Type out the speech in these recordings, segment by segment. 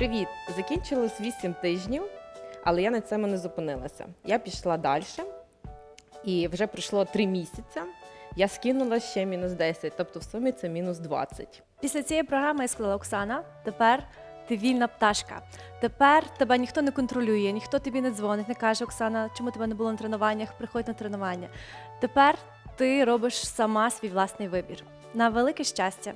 Привіт! Закінчилось 8 тижнів, але я на цьому не зупинилася. Я пішла далі, і вже пройшло 3 місяці. Я скинула ще мінус 10, тобто в сумі це мінус 20. Після цієї програми я сказала Оксана, тепер ти вільна пташка. Тепер тебе ніхто не контролює, ніхто тобі не дзвонить, не каже Оксана, чому тебе не було на тренуваннях, приходь на тренування. Тепер ти робиш сама свій власний вибір. На велике щастя,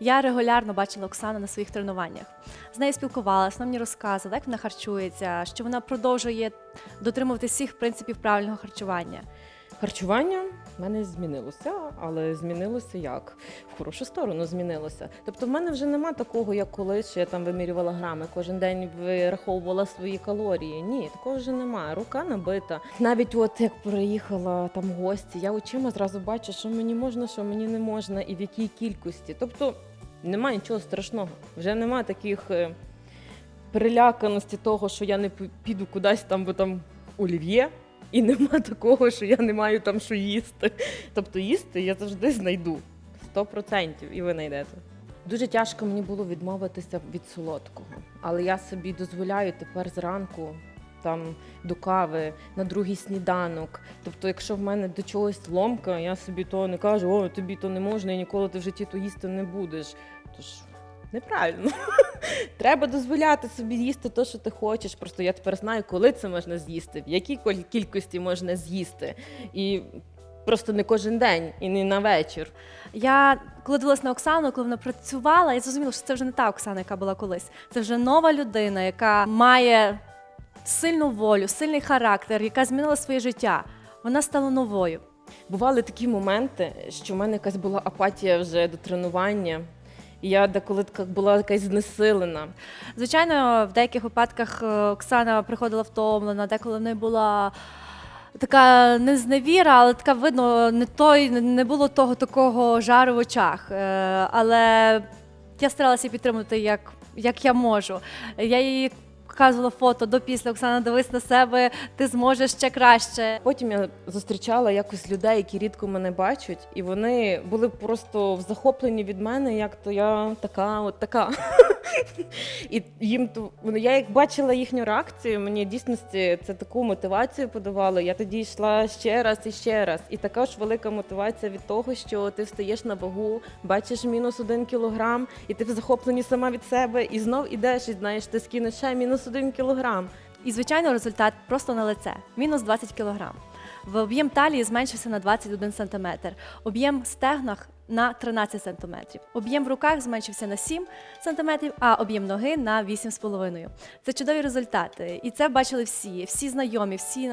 я регулярно бачила Оксану на своїх тренуваннях. З нею спілкувалася, вона мені розказувала, як вона харчується, що вона продовжує дотримуватися всіх принципів правильного харчування. Харчування в мене змінилося, але змінилося як? В хорошу сторону змінилося. Тобто в мене вже нема такого, як колись, що я там вимірювала грами, кожен день вираховувала свої калорії. Ні, такого вже немає. Рука набита. Навіть от як приїхала там гості, я очима зразу бачу, що мені можна, що мені не можна, і в якій кількості. Тобто немає нічого страшного. Вже немає таких е, переляканості того, що я не піду кудись там, бо там олів'є. І нема такого, що я не маю там що їсти. Тобто їсти я завжди знайду. 100% і ви знайдете. Дуже тяжко мені було відмовитися від солодкого, але я собі дозволяю тепер зранку там до кави, на другий сніданок. Тобто, якщо в мене до чогось ломка, я собі то не кажу, о, тобі то не можна, і ніколи ти в житті то їсти не будеш. Тож неправильно. Треба дозволяти собі їсти те, що ти хочеш. Просто я тепер знаю, коли це можна з'їсти, в якій кількості можна з'їсти. І просто не кожен день і не на вечір. Я коли дивилась на Оксану, коли вона працювала, я зрозуміла, що це вже не та Оксана, яка була колись. Це вже нова людина, яка має сильну волю, сильний характер, яка змінила своє життя. Вона стала новою. Бували такі моменти, що в мене якась була апатія вже до тренування. Я деколи така була якась знесилена. Звичайно, в деяких випадках е, Оксана приходила втомлена, деколи в неї була така не зневіра, але така видно, не той, не було того такого жару в очах. Е, Але я старалася її підтримувати як, як я можу. Я їй показувала фото до після Оксана, дивись на себе, ти зможеш ще краще. Потім я зустрічала якось людей, які рідко мене бачать, і вони були просто в захопленні від мене, як то я така, от така. І їм вони- я як бачила їхню реакцію, мені дійсності це таку мотивацію подавало. Я тоді йшла ще раз і ще раз. І така ж велика мотивація від того, що ти встаєш на вагу, бачиш мінус один кілограм, і ти в захопленні сама від себе, і знов ідеш, і знаєш, ти скинеш ще мінус один кілограм. І, звичайно, результат просто на лице мінус 20 кг. В об'єм талії зменшився на 21 см, об'єм стегнах на 13 см, об'єм в руках зменшився на 7 см, а об'єм ноги на 8,5 Це чудові результати. І це бачили всі, всі знайомі, всі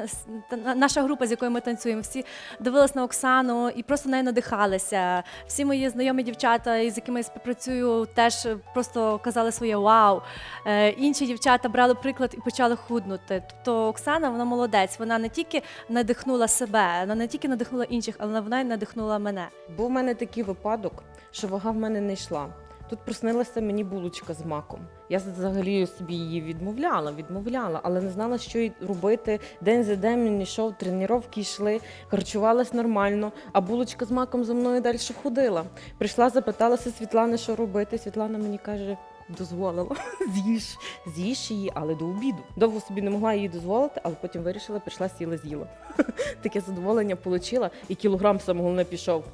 наша група, з якою ми танцюємо, всі дивились на Оксану і просто нею надихалися. Всі мої знайомі дівчата, із якими я співпрацюю, теж просто казали своє вау. Е, інші дівчата брали приклад і почали худнути. Тобто Оксана, вона молодець. Вона не тільки надихнула себе, вона не тільки надихнула інших, але вона й надихнула мене. Був в мене такий випадок, що вага в мене не йшла. Тут проснилася мені булочка з маком. Я взагалі собі її відмовляла, відмовляла, але не знала, що й робити. День за день мені йшов, тренування йшли, харчувалась нормально, а булочка з маком за мною далі ходила. Прийшла, запиталася Світлани, що робити. Світлана мені каже. Дозволила, з'їж, з'їж її, але до обіду. Довго собі не могла її дозволити, але потім вирішила, прийшла, сіла, з'їла. Таке задоволення отримала, і кілограм саме головне пішов.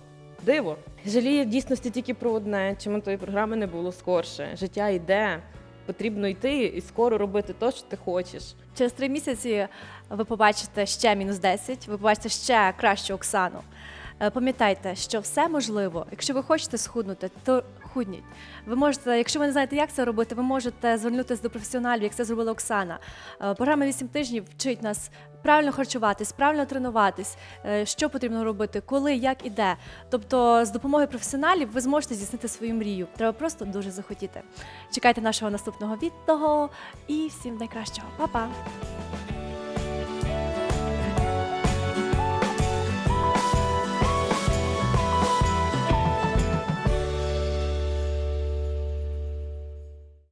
Диво. Жаліє в дійсності тільки про одне, чому тої програми не було скорше. Життя йде, потрібно йти і скоро робити те, що ти хочеш. Через три місяці ви побачите ще мінус 10, ви побачите ще кращу Оксану. Е, Пам'ятайте, що все можливо. Якщо ви хочете схуднути, то худніть. Ви можете, якщо ви не знаєте, як це робити, ви можете звернутися до професіоналів, як це зробила Оксана. Е, Програма 8 тижнів вчить нас правильно харчуватись, правильно тренуватись, е, що потрібно робити, коли, як і де. Тобто, з допомогою професіоналів ви зможете здійснити свою мрію. Треба просто дуже захотіти. Чекайте нашого наступного відео і всім найкращого. Па-па!